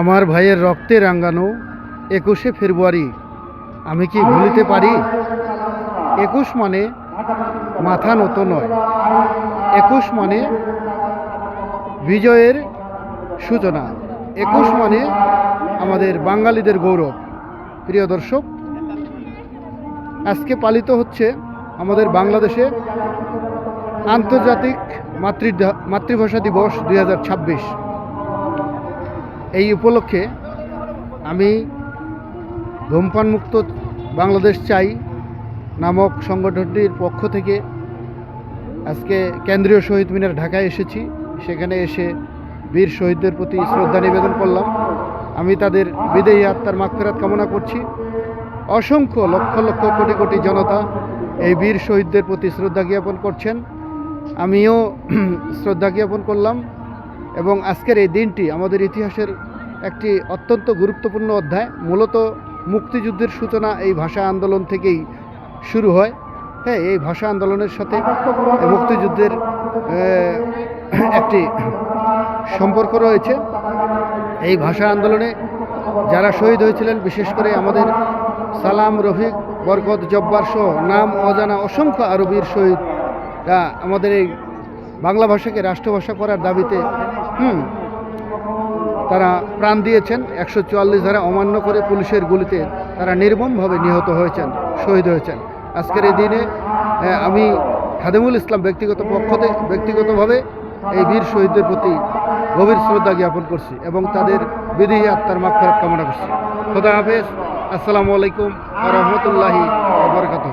আমার ভাইয়ের রক্তে রাঙ্গানো একুশে ফেব্রুয়ারি, আমি কি ভুলিতে পারি? একুশ মানে মাথা নত নয়। একুশ মানে বিজয়ের সূচনা। একুশ মানে আমাদের বাঙালিদের গৌরব। প্রিয় দর্শক, আজকে পালিত হচ্ছে আমাদের বাংলাদেশে আন্তর্জাতিক মাতৃ মাতৃভাষা দিবস দু হাজার ছাব্বিশ। এই উপলক্ষে আমি ধূমপানমুক্ত বাংলাদেশ চাই নামক সংগঠনটির পক্ষ থেকে আজকে কেন্দ্রীয় শহীদ মিনার ঢাকায় এসেছি। সেখানে এসে বীর শহীদদের প্রতি শ্রদ্ধা নিবেদন করলাম। আমি তাদের বিদেহী আত্মার মাগফেরাত কামনা করছি। অসংখ্য লক্ষ লক্ষ কোটি কোটি জনতা এই বীর শহীদদের প্রতি শ্রদ্ধা জ্ঞাপন করছেন। আমিও শ্রদ্ধা জ্ঞাপন করলাম এবং আজকের এই দিনটি আমাদের ইতিহাসের একটি অত্যন্ত গুরুত্বপূর্ণ অধ্যায়। মূলত মুক্তিযুদ্ধের সূচনা এই ভাষা আন্দোলন থেকেই শুরু হয়। হ্যাঁ এই ভাষা আন্দোলনের সাথে মুক্তিযুদ্ধের একটি সম্পর্ক রয়েছে। এই ভাষা আন্দোলনে যারা শহীদ হয়েছিলেন, বিশেষ করে আমাদের সালাম, রফিক, বরকত, জব্বার সহ নাম অজানা অসংখ্য আরবির শহীদরা আমাদের এই বাংলা ভাষাকে রাষ্ট্রভাষা করার দাবিতে, হুম তারা প্রাণ দিয়েছেন। একশো চুয়াল্লিশ ধারা অমান্য করে পুলিশের গুলিতে তারা নির্মমভাবে নিহত হয়েছেন, শহীদ হয়েছেন। আজকের এই দিনে আমি খাদেমুল ইসলাম ব্যক্তিগত পক্ষ থেকে ব্যক্তিগতভাবে এই বীর শহীদদের প্রতি গভীর শ্রদ্ধা জ্ঞাপন করছি এবং তাদের বিধি আত্মার মাগফিরাত কামনা করছি। খোদা হাফেজ। আসসালামু আলাইকুম রহমতুল্লাহি বরকাত